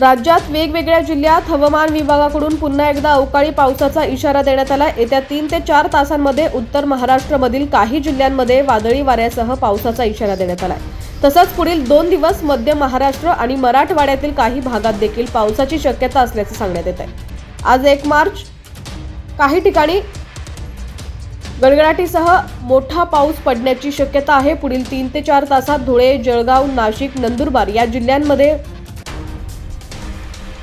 राज्यात वेगवेगळ्या जिल्ह्यात हवामान विभागाकडून पुन्हा एकदा अवकाळी पावसाचा इशारा देण्यात आला. येत्या तीन ते चार तासांमध्ये उत्तर महाराष्ट्रामधील काही जिल्ह्यांमध्ये वादळी वाऱ्यासह पावसाचा इशारा देण्यात आला तसंच पुढील दोन दिवस मध्य महाराष्ट्र आणि मराठवाड्यातील काही भागात देखील पावसाची शक्यता असल्याचं सांगण्यात येत आहे आज एक मार्च. काही ठिकाणी गडगडाटीसह मोठा पाऊस पडण्याची शक्यता आहे. पुढील तीन ते चार तासात धुळे जळगाव नाशिक नंदुरबार या जिल्ह्यांमध्ये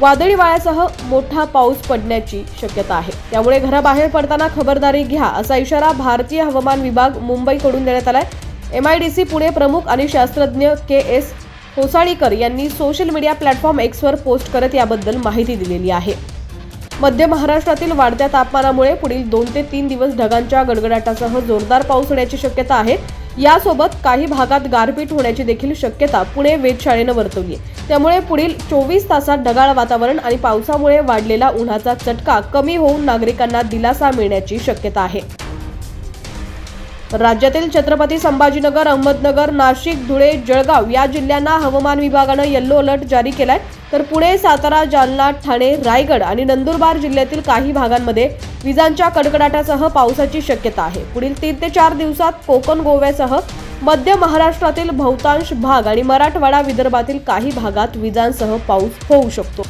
वादळी वाऱ्यासह मोठा पाऊस पडण्याची शक्यता आहे. त्यामुळे घराबाहेर पडताना खबरदारी घ्या असा इशारा भारतीय हवामान विभाग मुंबईकडून देण्यात आलाय. M I D C Pune प्रमुख आणि शास्त्रज्ञ के एस होसाळीकर यांनी सोशल मीडिया प्लॅटफॉर्म एक्सवर पोस्ट करत याबद्दल माहिती दिलेली आहे. मध्य महाराष्ट्रातील वाढत्या तापमानामुळे पुढील दोन ते तीन दिवस ढगांच्या गडगडाटासह जोरदार पाऊस होण्याची शक्यता आहे. यासोबत काही भागात गारपीट होण्याची देखील शक्यता पुणे वेधशाळेनं वर्तवली आहे. त्यामुळे पुढील चोवीस तासात ढगाळ वातावरण आणि पावसामुळे वाढलेला उन्हाचा चटका कमी होऊन नागरिकांना दिलासा मिळण्याची शक्यता आहे. राज्यातील छत्रपती संभाजीनगर अहमदनगर नाशिक धुळे जळगाव या जिल्ह्यांना हवामान विभागानं येल्लो अलर्ट जारी केलाय. तर पुणे सातारा जालना ठाणे रायगड आणि नंदुरबार जिल्ह्यातील काही भागांमध्ये विजांच्या कडकडाटासह पावसाची शक्यता आहे. पुढील तीन ते चार दिवसात कोकण गोव्यासह मध्य महाराष्ट्रातील बहुतांश भाग आणि मराठवाडा विदर्भातील काही भागात विजांसह पाऊस होऊ शकतो.